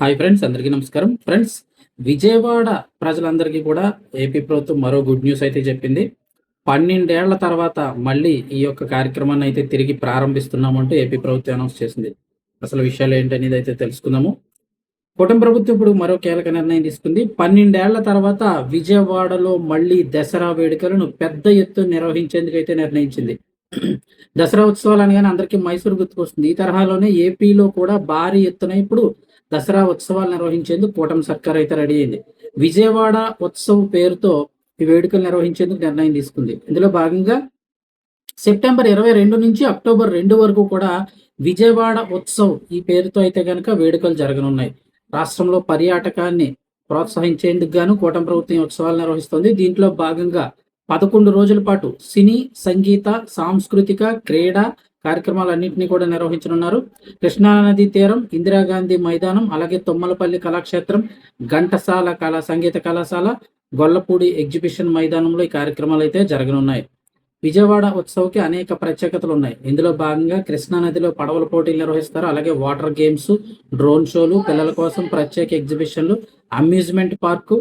Hi friends అందరికీ నమస్కారం. Friends Vijayawada ప్రజలందరికీ కూడా ఏపీ ప్రభుత్వం మరో గుడ్ న్యూస్ అయితే చెప్పింది. పన్నెండేళ్ళ తర్వాత మళ్ళీ ఈ యొక్క కార్యక్రమాన్ని అయితే తిరిగి ప్రారంభిస్తున్నామంటూ ఏపీ ప్రభుత్వం అనౌన్స్ చేసింది. అసలు విషయాలు ఏంటనేది అయితే తెలుసుకుందాము. కుటుంబ ప్రభుత్వం ఇప్పుడు మరో కీలక నిర్ణయం తీసుకుంది. పన్నెండేళ్ళ తర్వాత విజయవాడలో మళ్ళీ దసరా వేడుకలను పెద్ద ఎత్తున నిర్వహించేందుకు అయితే నిర్ణయించింది. దసరా ఉత్సవాలు అనగానే అందరికీ మైసూరు గుర్తుకొస్తుంది. ఈ తరహాలోనే ఏపీలో కూడా భారీ ఎత్తున ఇప్పుడు దసరా ఉత్సవాలు నిర్వహించేందుకు కూటమి సర్కార్ అయితే రెడీ అయింది. విజయవాడ ఉత్సవం పేరుతో ఈ వేడుకలు నిర్వహించేందుకు నిర్ణయం తీసుకుంది. ఇందులో భాగంగా సెప్టెంబర్ ఇరవై రెండు నుంచి అక్టోబర్ రెండు వరకు కూడా విజయవాడ ఉత్సవ్ ఈ పేరుతో అయితే కనుక వేడుకలు జరగనున్నాయి. రాష్ట్రంలో పర్యాటకాన్ని ప్రోత్సహించేందుకు గాను కూటమి ప్రభుత్వం ఉత్సవాలు నిర్వహిస్తుంది. దీంట్లో భాగంగా పదకొండు రోజుల పాటు సినీ సంగీత సాంస్కృతిక క్రీడ కార్యక్రమాలన్నింటినీ కూడా నిర్వహించనున్నారు. కృష్ణానది తీరం ఇందిరాగాంధీ మైదానం అలాగే తుమ్మలపల్లి కళాక్షేత్రం ఘంటసాల కళా సంగీత కళాశాల గొల్లపూడి ఎగ్జిబిషన్ మైదానంలో ఈ కార్యక్రమాలు అయితే జరగనున్నాయి. విజయవాడ ఉత్సవ్కి అనేక ప్రత్యేకతలు ఉన్నాయి ఇందులో భాగంగా కృష్ణా నదిలో పడవల పోటీలు నిర్వహిస్తారు. అలాగే వాటర్ గేమ్స్ డ్రోన్ షోలు పిల్లల కోసం ప్రత్యేక ఎగ్జిబిషన్లు అమ్యూజ్మెంట్ పార్కు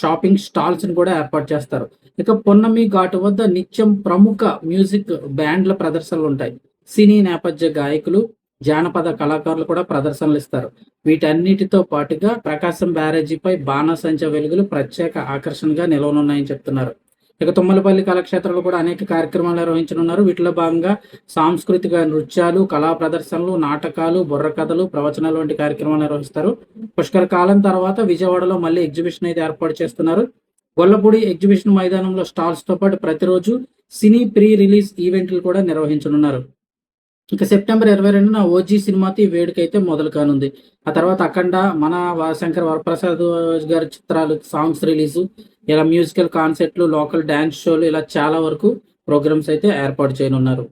షాపింగ్ స్టాల్స్ని కూడా ఏర్పాటు చేస్తారు. ఇక పొన్నమి ఘాటు వద్ద నిత్యం ప్రముఖ మ్యూజిక్ బ్యాండ్ల ప్రదర్శనలు ఉంటాయి. సినీ నేపథ్య గాయకులు జానపద కళాకారులు కూడా ప్రదర్శనలు ఇస్తారు. వీటన్నిటితో పాటుగా ప్రకాశం బ్యారేజీపై బాణసంచ వెలుగులు ప్రత్యేక ఆకర్షణగా నిలవనున్నాయని చెప్తున్నారు. ఇక తుమ్మలపల్లి కళాక్షేత్రంలో కూడా అనేక కార్యక్రమాలు నిర్వహించనున్నారు. వీటిలో భాగంగా సాంస్కృతిక నృత్యాలు కళా ప్రదర్శనలు నాటకాలు బుర్ర కథలు ప్రవచనాలు వంటి కార్యక్రమాలు నిర్వహిస్తారు. పుష్కర కాలం తర్వాత విజయవాడలో మళ్ళీ ఎగ్జిబిషన్ అయితే ఏర్పాటు చేస్తున్నారు. గొల్లపూడి ఎగ్జిబిషన్ మైదానంలో స్టాల్స్తో పాటు ప్రతిరోజు సినీ ప్రీ రిలీజ్ ఈవెంట్లు కూడా నిర్వహించనున్నారు. ఇక సెప్టెంబర్ ఇరవై రెండున ఓజీ సినిమాతో ఈ వేడుక అయితే మొదలు కానుంది. ఆ తర్వాత అఖండ మన శంకర్ వరప్రసాద్ గారి చిత్రాలు సాంగ్స్ రిలీజ్ ఇలా మ్యూజికల్ కాన్సర్ట్లు లోకల్ డాన్స్ షోలు ఇలా చాలా వరకు ప్రోగ్రామ్స్ అయితే ఏర్పాటు చేయనున్నారు.